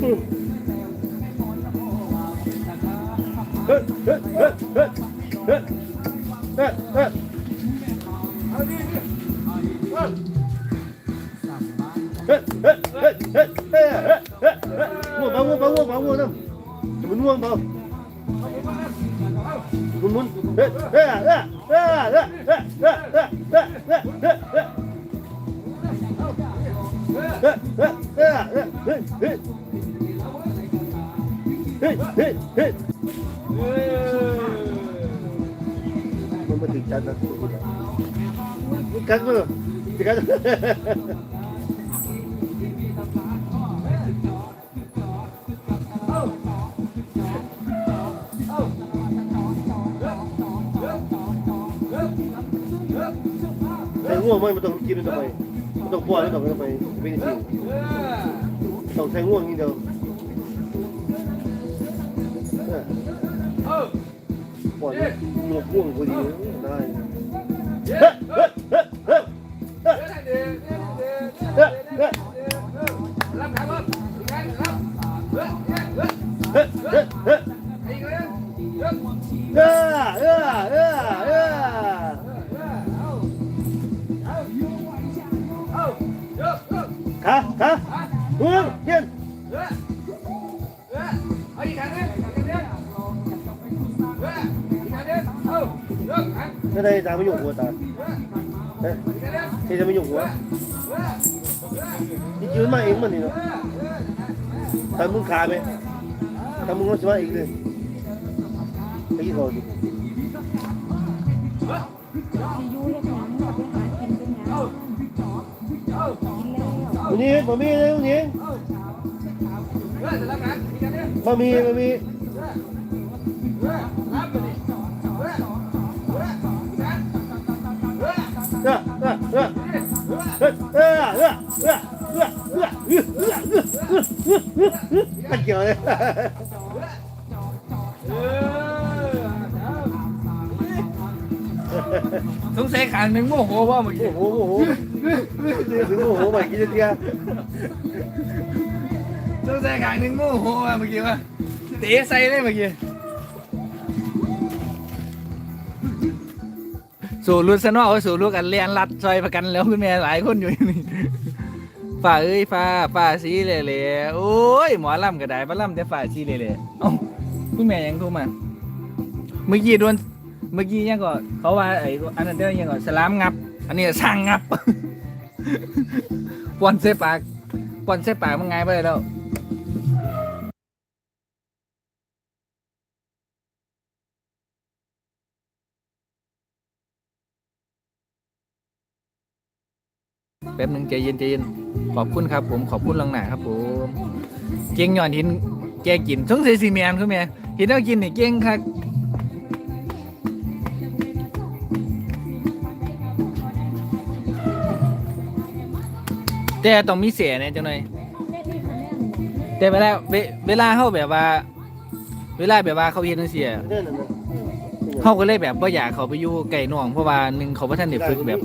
ง่วเปล่เปล่เฮ้เฮ้เฮ้เฮ้เฮ้เฮ้เฮ้เฮ้เฮ้เฮ้เฮ้เฮ้เฮ้เฮ้เฮ้เฮ้ เฮ้ยเฮ้ยเฮ้ยมันมาถึงจันทร์นะทุกคนกันมั้ยกันแต่ง่วงไหมมันต้องกินทำไมมันต้องป้อนทำไมทำไมไม่ได้จริงต้องใช้ง่วงนี่เดียว น่ะก่อนลูกพ่วงพอดีได้เออเออเออเออ Hả? Hả? Uống! Yên! ไม่ได้ตาไม่อยู่หัวตาเที่จะไม่อยู่หัวนี่ยืนมาเองมันนี่เนาะทำมึงขาไหมทำมึงรู้สึกว่าอีกเลยไปกี่คนวันนี้ผมมีเลยวันนี้บะหมี่บะหมี่ เออเออเออเออเออเออเออเออมันเกี่ยวเลยสงสัยขางหนึ่งโมโหว่าเมื่อกี้โอ้โหโอ้โหเดี๋ยวถึงโอ้โหใหม่กินเดียวสงสัยขางหนึ่งโมโหว่าเมื่อกี้ว่าเตะใส่เลยเมื่อกี้ สู่รุดซะเนาะเอาสู่ลูกกันเลียนรัดซอยประกันแล้วคุณแม่หลายคนอยู่นี่ฝ่าเอ้ยฝ่าฝ่าสีเลยเลยโอ้ยหมอลำก็ได้มาลำแต่ฝ่าสีเลยเลยเอ้าคุณแม่ยังโทรมาเมื่อกี้โดนเมื่อกี้ยังก็เขาว่าไอ้อันนั้นเด้อยังก็สลามงับ อันนี้สร้างงับปอนเสปากปอนเสปากมันไงไปแล้ว ป๊บหนึงใจเย็นใจเย็นขอบคุณครับ ผมขอบคุณลังหนาครับผมเก่งย่อนหินแกกินสงสัยสีเมียนคือเมียหินเอากินนี่เก่งครับแต่ต้องมีเสียเนี่ยจังหน่อยแม่ที่คนแม่นแต่เวลาเวเวลาเขาแบบว่า เวลาแบบว่าเขาเฮ็ดจังซี่อะนั่นน่ะเขาก็เลยแบบบ่อยากเขาไปอยู่ไก่น้องเพราะว่าหนึงเขาบ่ทันได้ฝึกแบบ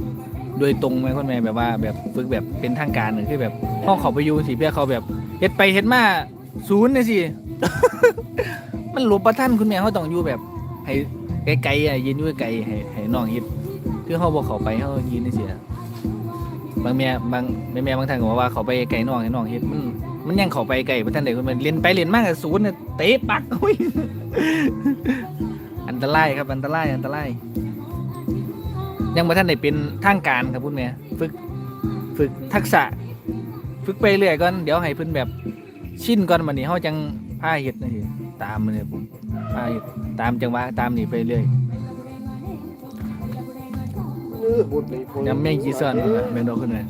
โดยตรงไหมคนแม่แบบว่าแบบฝึกแบบเป็นทางการหนึ่งคือแบบห้องเขาไปอยู่สิเพื่อเขาแบบเฮ็ดไปเฮ็ดมาศูนย์เลยสิ มันหลบประท่านคุณแม่เขาต้องอยู่แบบ ให้ไกลๆอะยืนอยู่ไกลๆให้ให้น้องเฮ็ดคือเขาบอกเขาไปเขายืนนี่สิอะบางแม่บางแม่แม่บางท่านก็บอกว่าเขาไปไกลน้องให้น้องเฮ็ดมันมันยังเขาไปไกลประท่านเด็กคนแม่เรียนไปเรียนมากกับศูนย์น่ะเตะปักอุ้ยอันตรายครับอันตรายอันตราย ยังบ่ท่านได้เป็นทางการครับคุณแม่ฝึกฝึกทักษะ ฝึกไปเรื่อยก่อนเดี๋ยวให้เพิ่นแบบชินก่อนมันนี่เฮาจังพาเฮ็ดนะสิตามมันเลยผมพาเฮ็ดตามจังหวะตามนี่ไปเรื่อยเออบนไปยำแม่งกี่ซ่อนนั่นล่ะแม่นดอกคุณแม่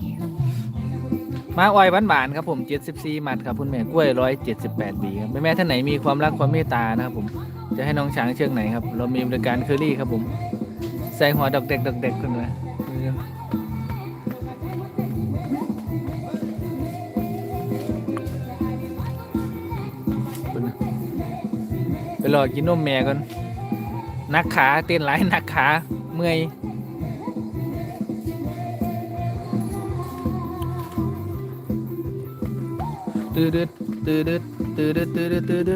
มาอ้อยหวานๆครับผม74มัดครับคุณแม่กล้วย178บีครับแม่แม่ท่านไหนมีความรักความเมตตานะครับผมจะให้น้องช้างเชือกไหนครับ เรามีบริการเคอรี่ครับผม ใส่หัวดอกเด็กดอกเด็กคุณแม่ไปรอกินนมแม่ก่อนนักขาเต้นหลายนักขาเมื่อยสตื้อดึดตื้อดึดตื้อดึดตื้อดึดตื้อดึ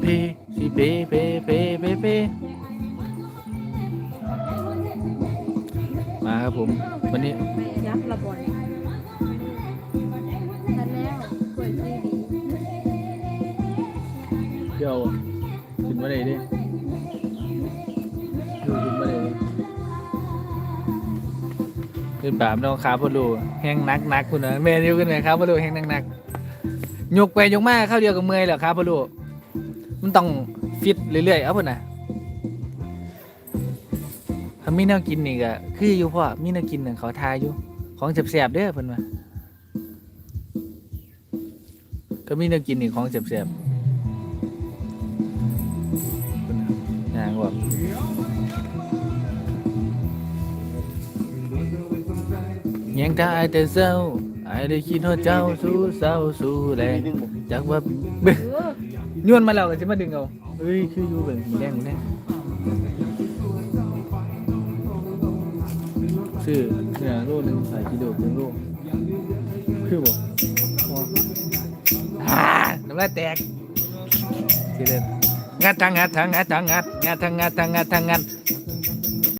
เพสิเพเพเพเพเพมาครับผม วันนี้ยับระบอยทันแล้วกล้วยจีดีเดี๋ยวขึ้นมาเลยดิดูขึ้นมาเลยดิขึ้นป่ามน้องขาพอดูแห้งนักนักคุณนะแม่เดียวกันไหมครับพอดูแห้งนักนักยกไปยกมาเข้าเดียวกับเมอยเหรอครับพอดู มันต้องฟิตเรื่อยๆ เอาเพุ่นนะถ้ามีแนวกินนี่ก็คืออยู่พ่อมีแนวกินหนึ่งเขาทายอยู่ ของแสบๆเด้อเพิ่นว่าก็มีแนวกินนี่ของแสบๆนางบอกยังได้แต่เศร้า ไอ้ได้คิดว่าเจ้าสู้เศร้าสู้แรงจากว่าเบ้เออย้วนมาแล้วก็จะมาดึงเอาเฮ้ยคืออยู่แบบมีแรงมีแรงซื้อเนี่ยโลหนึงใส่กิโลเป็นโลคือบอกอ่าน้ำลายแตกสิเล่นงัดทางงัดทางงัดทางงัดงัดทางงัดทางงัดทางงัด